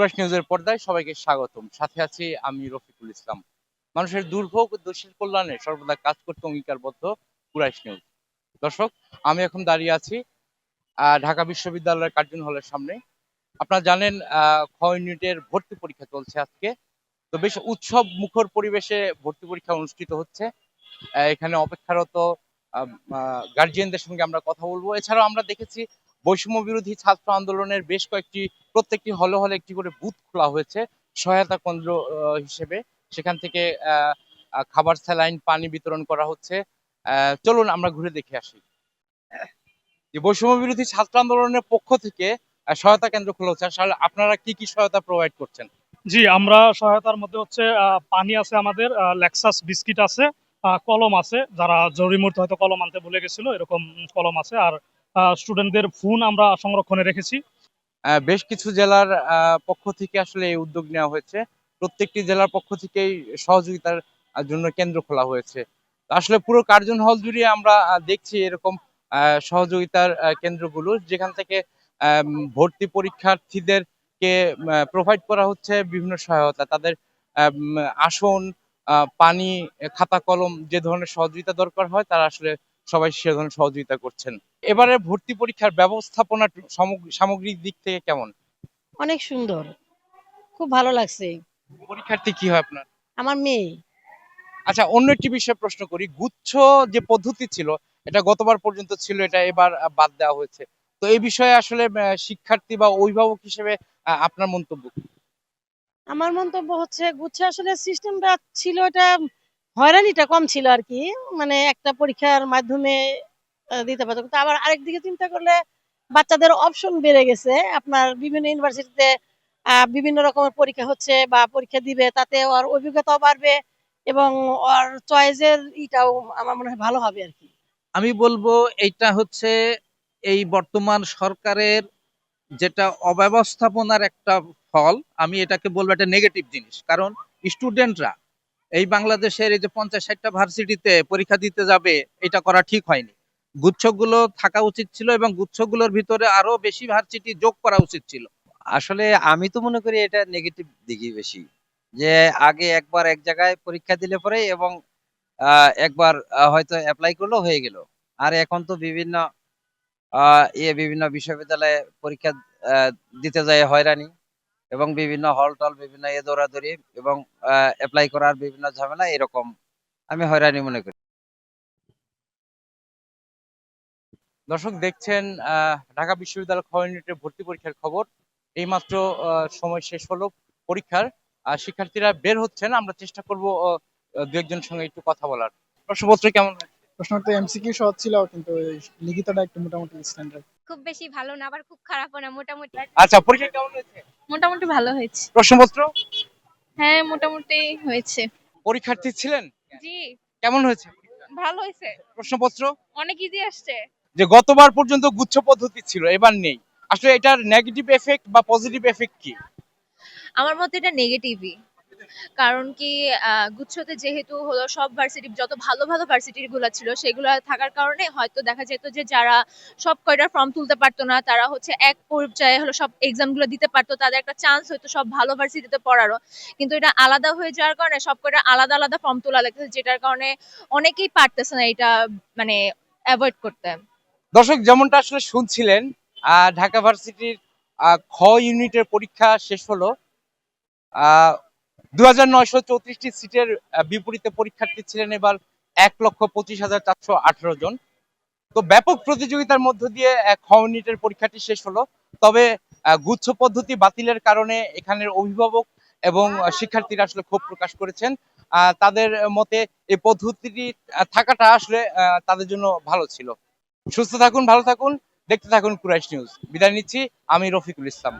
Kurash নিউজের পর্দায় সবাইকে স্বাগতম। সাথে আছি আমি রফিকুল ইসলাম। মানুষের দুর্ভোগ, দোষের কল্যাণে সর্বদা কাজ করতে অঙ্গীকারবদ্ধ কুরাইশ নিউজ। দর্শক, আমি এখন দাঁড়িয়ে আছি ঢাকা বিশ্ববিদ্যালয়ের কার্জন হলের সামনে। আপনারা জানেন খ ইউনিটের ভর্তি পরীক্ষা চলছে আজকে। তো বেশ উৎসব মুখর পরিবেশে ভর্তি পরীক্ষা অনুষ্ঠিত হচ্ছে। এখানে অপেক্ষারত গার্জিয়ানদের সঙ্গে আমরা কথা বলব। এছাড়াও আমরা দেখেছি বৈষম্য বিরোধী ছাত্র আন্দোলনের বেশ কয়েকটি, প্রত্যেকটি হলে হলে একটি করে বুথ খোলা হয়েছে সহায়তা কেন্দ্র হিসেবে। সেখান থেকে খাবার, স্যালাইন, পানি বিতরণ করা হচ্ছে। চলুন আমরা ঘুরে দেখে আসি। বৈষম্য বিরোধী ছাত্র আন্দোলনের পক্ষ থেকে সহায়তা কেন্দ্র খোলা হচ্ছে। আসলে আপনারা কি কি সহায়তা প্রোভাইড করছেন? জি, আমরা সহায়তার মধ্যে হচ্ছে পানি আছে আমাদের লেক্সাস বিস্কিট আছে কলম আছে। যারা জরুরি মুহূর্তে হয়তো কলম আনতে ভুলে গেছিল, এরকম কলম আছে। আর স্টুডেন্টদের ফোন আমরা সংরক্ষণে রেখেছি। বেশ কিছু জেলার পক্ষ থেকে আসলে এই উদ্যোগ নেওয়া হয়েছে। প্রত্যেকটি জেলার পক্ষ থেকেই সহযোগিতার জন্য কেন্দ্র খোলা হয়েছে। আসলে পুরো কার্জন হল জুড়ে আমরা দেখছি এরকম সহযোগিতার কেন্দ্রগুলো, যেখান থেকে ভর্তি পরীক্ষার্থীদেরকে প্রোভাইড করা হচ্ছে বিভিন্ন সহায়তা। তাদের আসন পানি, খাতা, কলম, যে ধরনের সহযোগিতা দরকার হয়, তারা আসলে সবাই সে ধরনের সহযোগিতা করছেন। এবারে ভর্তি পরীক্ষার ব্যবস্থাপনা সামগ্রিক- দিক থেকে কেমন? অনেক সুন্দর। খুব ভালো লাগছে। পরীক্ষার্থী কি হয় আপনার? আমার মেয়ে। আচ্ছা অন্য একটি বিষয়ে প্রশ্ন করি। গুচ্ছ যে পদ্ধতি ছিল এটা গতবার পর্যন্ত ছিল এটা এবার বাদ দেওয়া হয়েছে। তো এই বিষয়ে আসলে শিক্ষার্থী বা অভিভাবক হিসেবে আপনার মন্তব্য? আমার মন্তব্য হচ্ছে গুচ্ছ আসলে সিস্টেমটা ছিল এটা হয়রানিটা কম ছিল আর কি। মানে একটা পরীক্ষার মাধ্যমে দিতে পারতো। কিন্তু আবার আরেক দিকে চিন্তা করলে বাচ্চাদের অপশন বেড়ে গেছে। আপনার বিভিন্ন ইউনিভার্সিটিতে বিভিন্ন রকমের পরীক্ষা হচ্ছে বা পরীক্ষা দিবে তাতে ওর অভিজ্ঞতাও বাড়বে এবং ওর চয়েসের ইটাও আমার মনে হয় ভালো হবে আর কি। আমি বলব এইটা হচ্ছে এই বর্তমান সরকারের যেটা অব্যবস্থাপনার একটা ফল। আমি এটাকে বলব একটা নেগেটিভ জিনিস। কারণ স্টুডেন্টরা এই বাংলাদেশের এই যে পঞ্চাশ ষাটটা ভার্সিটিতে পরীক্ষা দিতে যাবে, এটা করা ঠিক হয়নি। গুচ্ছগুলো থাকা উচিত ছিল এবং গুচ্ছগুলোর ভিতরে আরও বেশি ভার্সিটি যোগ করা উচিত ছিল। আসলে আমি তো মনে করি এটা নেগেটিভ দিকই বেশি। যে আগে একবার এক জায়গায় পরীক্ষা দিলে পরে এবং একবার হয়তো অ্যাপ্লাই করল হয়ে গেল। আর এখন তো বিভিন্ন বিভিন্ন বিশ্ববিদ্যালয়ে পরীক্ষা দিতে যায়, হয়রানি। এবং বিভিন্ন হল টল, বিভিন্ন এ দৌড়াদৌড়ি এবং অ্যাপ্লাই করার বিভিন্ন ঝামেলা এরকম আমি হয়রানি মনে করি। দর্শক দেখছেন ঢাকা বিশ্ববিদ্যালয় খ ইউনিটের ভর্তি পরীক্ষার খবর। এইমাত্র সময় শেষ হলো পরীক্ষার। আর শিক্ষার্থীরা বের হচ্ছেন, আমরা চেষ্টা করব দু একজনের সঙ্গে একটু কথা বলার। প্রশ্নপত্র কেমন হয়েছে? প্রশ্নটা এমসিকিউ সহজ ছিল কিন্তু লিখিতটা একটু মোটামুটি স্ট্যান্ডার্ড খুব বেশি ভালো না আবার খুব খারাপও না মোটামুটি। আচ্ছা পরীক্ষা কেমন হয়েছে? মোটামুটি ভালো হয়েছে। প্রশ্নপত্র? হ্যাঁ মোটামুটি হয়েছে। পরীক্ষার্থী ছিলেন? জি। কেমন হয়েছে ভালো হয়েছে। প্রশ্নপত্র? অনেক ইজি আসছে। যে গতবার পর্যন্ত গুচ্ছ পদ্ধতি ছিল এবার নেই। আসলে এটার নেগেটিভ এফেক্ট বা পজিটিভ এফেক্ট কি? আমার মতে এটা নেগেটিভই কারণ কি গুচ্ছতে যেহেতু হলো সব ভার্সিটি যত ভালো ভালো ভার্সিটি গুলো ছিল, সেগুলো থাকার কারণে হয়তো দেখা যেত যে যারা সব কয়টার ফর্ম তুলতে পারতো না, তারা হচ্ছে এক পর্যায়ে হলো সব এক্সামগুলো দিতে পারতো, তাদের একটা চান্স হয়তো সব ভালো ভার্সিটিতে পড়ারও। কিন্তু এটা আলাদা হয়ে যাওয়ার কারণে সব কয়টা আলাদা আলাদা ফর্ম তোলা লাগতেছে, যেটার কারণে অনেকেই পারতেছে না এটা মানে অ্যাভয়েড করতে। দর্শক, যেমনটা আসলে শুনছিলেন ঢাকা ভার্সিটির খ ইউনিটের পরীক্ষা শেষ হলো। দু হাজার নয়শো চৌত্রিশটি সিটের বিপরীতে পরীক্ষার্থী ছিলেন এবার এক লক্ষ পঁচিশ হাজার চারশো আঠারো জন। তো ব্যাপক প্রতিযোগিতার মধ্য দিয়ে খ পরীক্ষাটি শেষ হলো। তবে গুচ্ছ পদ্ধতি বাতিলের কারণে এখানের অভিভাবক এবং শিক্ষার্থীরা আসলে ক্ষোভ প্রকাশ করেছেন। তাদের মতে এই পদ্ধতিটি থাকাটা আসলে তাদের জন্য ভালো ছিল। সুস্থ থাকুন, ভালো থাকুন। দেখতে থাকুন কুরাইশ নিউজ। বিদায় নিচ্ছি, আমি রফিকুল ইসলাম।